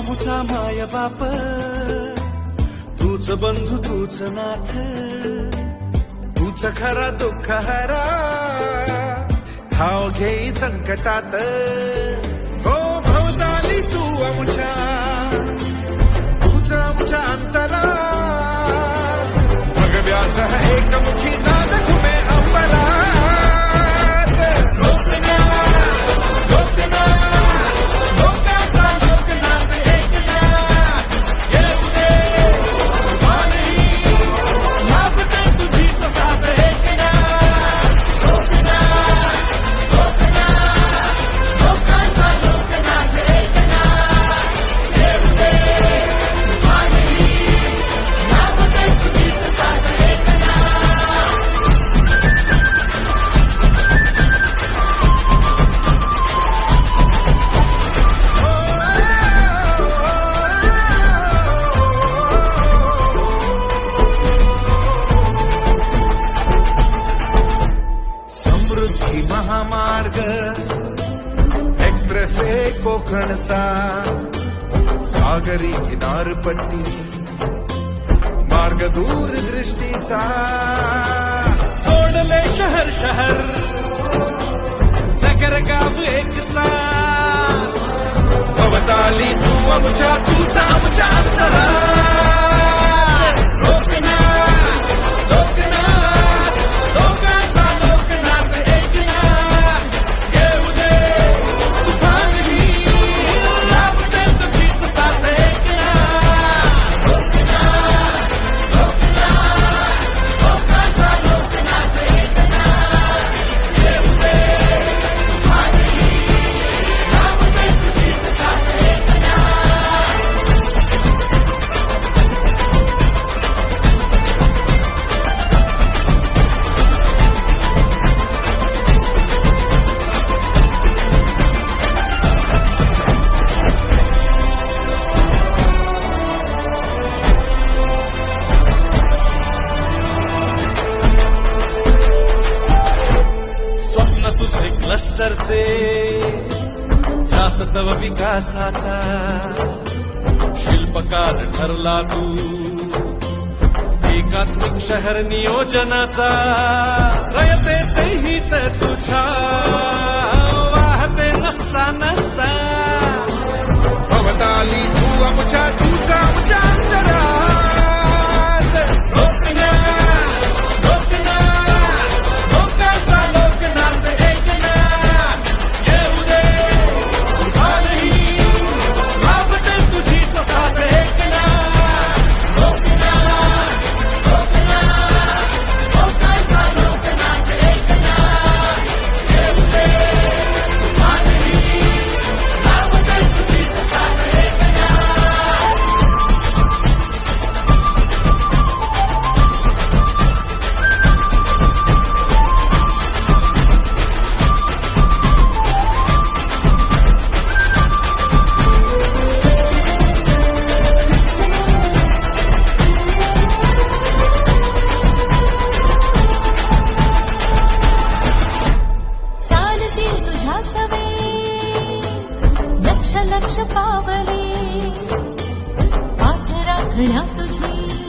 माय बाप तूच बंधू तूच नाथ. तूच खरा दुःख हरा हाव घेई संकटात. हो भवताली तू आमच्या कोकणचा सागरी किनारपट्टी मार्ग दूरदृष्टीचा सोडले शहर शहर नगर गाव एक सा भवताली तू आमच्या तुझा आमच्या अंतरा तुझे क्लस्टरचे विकासाचा शिल्पकार ठरला तू. एकात्मिक शहर नियोजनाचा रयतेचे हित तुझ्या. वाहते नसा नसा वासवे लक्ष लक्ष पावली पात्रा तुझी।